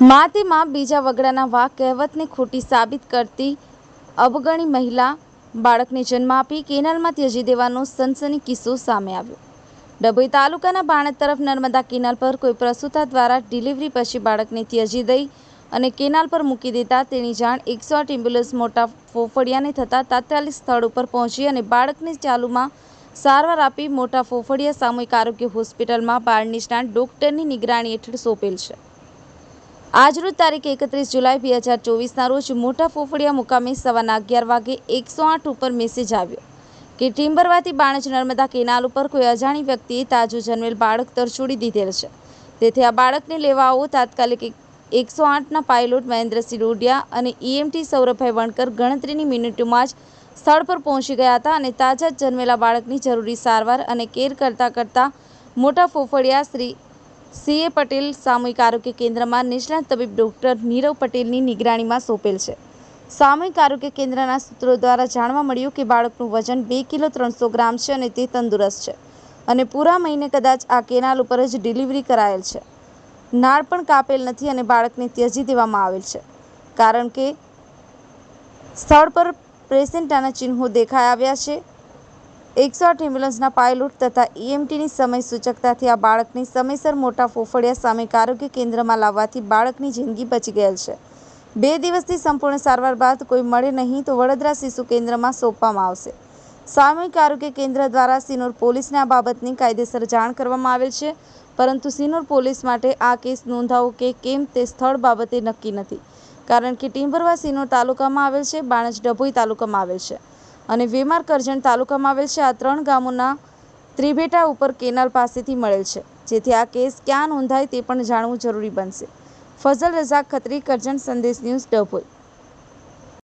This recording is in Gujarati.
માતેમાં બીજા વગડાના વા કહેવતને ખોટી સાબિત કરતી અવગણી મહિલા બાળકને જન્મ આપી કેનાલમાં ત્યજી દેવાનો સનસની કિસ્સો સામે આવ્યો. ડભોઈ તાલુકાના બાણેદ તરફ નર્મદા કેનાલ પર કોઈ પ્રસૂતા દ્વારા ડિલિવરી પછી બાળકને ત્યજી દઈ અને કેનાલ પર મૂકી દેતા તેની જાણ એકસો આઠ એમ્બ્યુલન્સ મોટા ફોફડિયાને થતાં તાત્કાલિક સ્થળ ઉપર પહોંચી અને બાળકને ચાલુમાં સારવાર આપી મોટા ફોફડિયા સામૂહિક આરોગ્ય હોસ્પિટલમાં બાળ નિષ્ણાંત ડોક્ટરની નિગરાણી હેઠળ સોંપેલ છે. આજરોજ તારીખ એકત્રીસ જુલાઈ બે હજાર ચોવીસના રોજ મોટા ફોફડિયા મુકામે સવારના અગિયાર વાગે એકસો આઠ ઉપર મેસેજ આવ્યો કે ટિમ્બરવાથી બાણજ નર્મદા કેનાલ ઉપર કોઈ અજાણી વ્યક્તિએ તાજો જન્મેલ બાળક તરછોડી દીધેલ છે. તેથી આ બાળકને લેવા આવો તાત્કાલિક એકસો આઠના પાયલોટ મહેન્દ્રસિંહ ડોડિયા અને ઈએમટી સૌરભભાઈ વણકર ગણતરીની મિનિટોમાં જ સ્થળ પર પહોંચી ગયા હતા અને તાજા જન્મેલા બાળકની જરૂરી સારવાર અને કેર કરતાં કરતાં મોટા ફોફડિયા શ્રી સીએ પટેલ સામૂહિક આરોગ્ય કેન્દ્રમાં નિષ્ણાત તબીબ ડૉક્ટર નીરવ પટેલની નિગરાણીમાં સોંપેલ છે. સામૂહિક આરોગ્ય કેન્દ્રના સૂત્રો દ્વારા જાણવા મળ્યું કે બાળકનું વજન બે કિલો ત્રણસો ગ્રામ છે અને તે તંદુરસ્ત છે અને પૂરા મહિને કદાચ આ કેનાલ ઉપર જ ડિલિવરી કરાયેલ છે. નાળ પણ કાપેલ નથી અને બાળકને ત્યજી દેવામાં આવેલ છે. કારણ કે સ્થળ પર પ્રેસેન્ટાના ચિહ્નો દેખાઈ આવ્યા છે. એકસો આઠ એમ્બ્યુલન્સના પાયલોટ તથા ઈએમટીની સમય સૂચકતાથી આ બાળકને સમયસર મોટા ફોફડિયા સામે આરોગ્ય કેન્દ્રમાં લાવવાથી બાળકની જિંદગી બચી ગયેલ છે. બે દિવસથી સંપૂર્ણ સારવાર બાદ કોઈ મળે નહીં તો વડોદરા શિશુ કેન્દ્રમાં સોંપવામાં આવશે. સામૂહિક આરોગ્ય કેન્દ્ર દ્વારા સિનોર પોલીસને આ બાબતની કાયદેસર જાણ કરવામાં આવેલ છે, પરંતુ સિનોર પોલીસ માટે આ કેસ નોંધાવો કે કેમ તે સ્થળ બાબતે નક્કી નથી. કારણ કે ટીમ્બરવા સિનોર તાલુકામાં આવેલ છે, બાણજ ડભોઈ તાલુકામાં આવેલ છે. અને વેમાર કરજણ તાલુકામાં આવેલ છે. આ ત્રણ ગામોના ત્રિભેટા ઉપર કેનાલ પાસેથી મળેલ છે. જેથી આ કેસ ક્યાં નોંધાય તે પણ જાણવું જરૂરી બનશે. ફઝલ રઝાક ખત્રી, કરજણ સંદેશ ન્યૂઝ ડભોઈ.